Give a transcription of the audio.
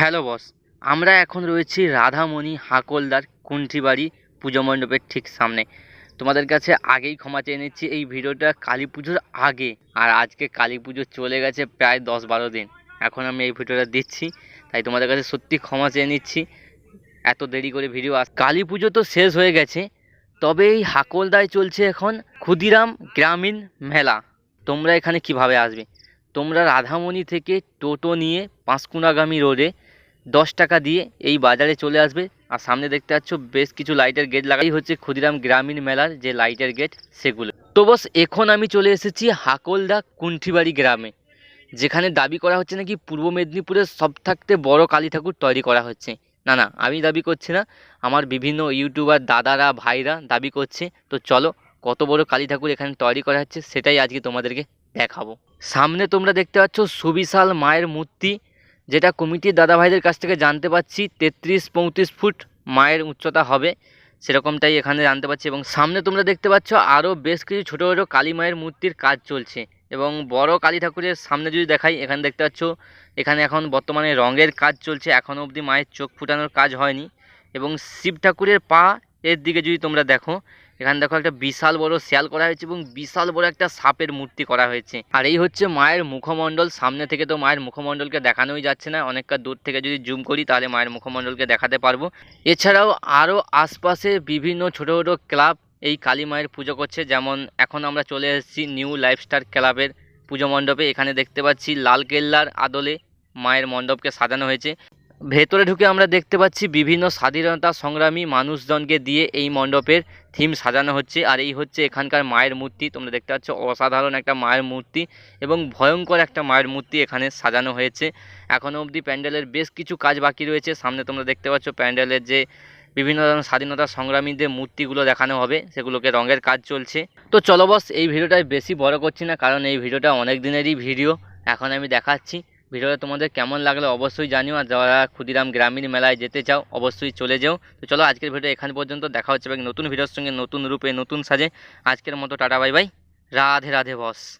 Hello boss, আমরা এখন রয়েছি রাধামণি হাকলদার কুন্ঠিবাড়ি পুজো মণ্ডপের ঠিক সামনে। তোমাদের কাছে আগেই ক্ষমা চেয়ে নিচ্ছি, এই ভিডিওটা কালী পুজোর আগে, আর আজকে কালী পুজো চলে গেছে প্রায় দশ বারো দিন। এখন আমি এই ভিডিওটা দিচ্ছি, তাই তোমাদের কাছে সত্যি ক্ষমা চেয়ে নিচ্ছি, এত দেরি করে ভিডিও আস কালী পুজো তো শেষ হয়ে গেছে তবে এই হাকলদায় চলছে এখন ক্ষুদিরাম গ্রামীণ মেলা। তোমরা এখানে কীভাবে আসবে? তোমরা রাধামণি থেকে টোটো নিয়ে পাঁশকুড়াগামী রোডে দশ টাকা দিয়ে এই বাজারে চলে আসবে। আর সামনে দেখতে পাচ্ছ, বেশ কিছু লাইটের গেট লাগাই হচ্ছে ক্ষুদিরাম গ্রামীণ মেলার যে লাইটের গেট সেগুলো। তো বস, এখন আমি চলে এসেছি হাকলদা কুণ্ঠিবাড়ি গ্রামে, যেখানে দাবি করা হচ্ছে নাকি পূর্ব মেদিনীপুরের সব থাকতে বড় কালী ঠাকুর তৈরি করা হচ্ছে। না না, আমি দাবি করছি না, আমার বিভিন্ন ইউটিউবার দাদারা, ভাইরা দাবি করছে। তো চলো, কত বড় কালী ঠাকুর এখানে তৈরি করা হচ্ছে সেটাই আজকে তোমাদেরকে দেখাবো। সামনে তোমরা দেখতে পাচ্ছ সুবিশাল মায়ের মূর্তি যেটা কমিটির দাদা ভাইদের কাছ থেকে জানতে পারছি তেত্রিশ পঁয়ত্রিশ ফুট মায়ের উচ্চতা হবে, সেরকমটাই এখানে জানতে পারছি এবং সামনে তোমরা দেখতে পাচ্ছ আরও বেশ কিছু ছোটো ছোটো কালী মায়ের মূর্তির কাজ চলছে এবং বড় কালী ঠাকুরের সামনে যদি দেখাই, এখানে দেখতে পাচ্ছ এখানে এখন বর্তমানে রঙের কাজ চলছে এখনও অবধি মায়ের চোখ ফুটানোর কাজ হয়নি এবং শিব ঠাকুরের পা এর দিকে যদি তোমরা দেখো, এখানে দেখো একটা বিশাল বড় শেয়াল করা হয়েছে এবং বিশাল বড় একটা সাপের মূর্তি করা হয়েছে। আর এই হচ্ছে মায়ের মুখমণ্ডল। সামনে থেকে তো মায়ের মুখমণ্ডলকে দেখানোই যাচ্ছে না। অনেকটা দূর থেকে যদি জুম করি, তাহলে মায়ের মুখমণ্ডলকে দেখাতে পারব। এছাড়াও আরও আশপাশে বিভিন্ন ছোটো ছোটো ক্লাব এই কালী মায়ের পুজো করছে। যেমন এখন আমরা চলে এসেছি নিউ লাইফস্টার ক্লাবের পুজো মণ্ডপে। এখানে দেখতে পাচ্ছি লাল কেল্লার আদলে মায়ের মণ্ডপকে সাজানো হয়েছে। ভেতরে ঢুকে আমরা দেখতে পাচ্ছি বিভিন্ন স্বাধীনতা সংগ্রামী মানুষজনকে দিয়ে এই মণ্ডপের থিম সাজানো হচ্ছে। আর এই হচ্ছে এখানকার মায়ের মূর্তি। তোমরা দেখতে পাচ্ছ, অসাধারণ একটা মায়ের মূর্তি এবং ভয়ঙ্কর একটা মায়ের মূর্তি এখানে সাজানো হয়েছে। এখনও অবধি প্যান্ডেলের বেশ কিছু কাজ বাকি রয়েছে। সামনে তোমরা দেখতে পাচ্ছ প্যান্ডেলের যে বিভিন্ন ধরনের স্বাধীনতা সংগ্রামীদের মূর্তিগুলো দেখানো হবে, সেগুলোকে রঙের কাজ চলছে। তো চলো বস, এই ভিডিওটাই বেশি বড় করছি না, কারণ এই ভিডিওটা অনেক দিনেরই ভিডিও। এখন আমি দেখাচ্ছি। ভিডিওটা তোমাদের কেমন লাগল অবশ্যই জানিও, আর যারা ক্ষুদিরাম গ্রামীণ মেলায় যেতে চাও, অবশ্যই চলে যাও। তো চলো আজকের ভিডিও এখান পর্যন্ত, দেখা হচ্ছে নতুন ভিডিওর সঙ্গে, নতুন রূপে, নতুন সাজে। আজকের মতো tata, bye bye. Radhe Radhe boss.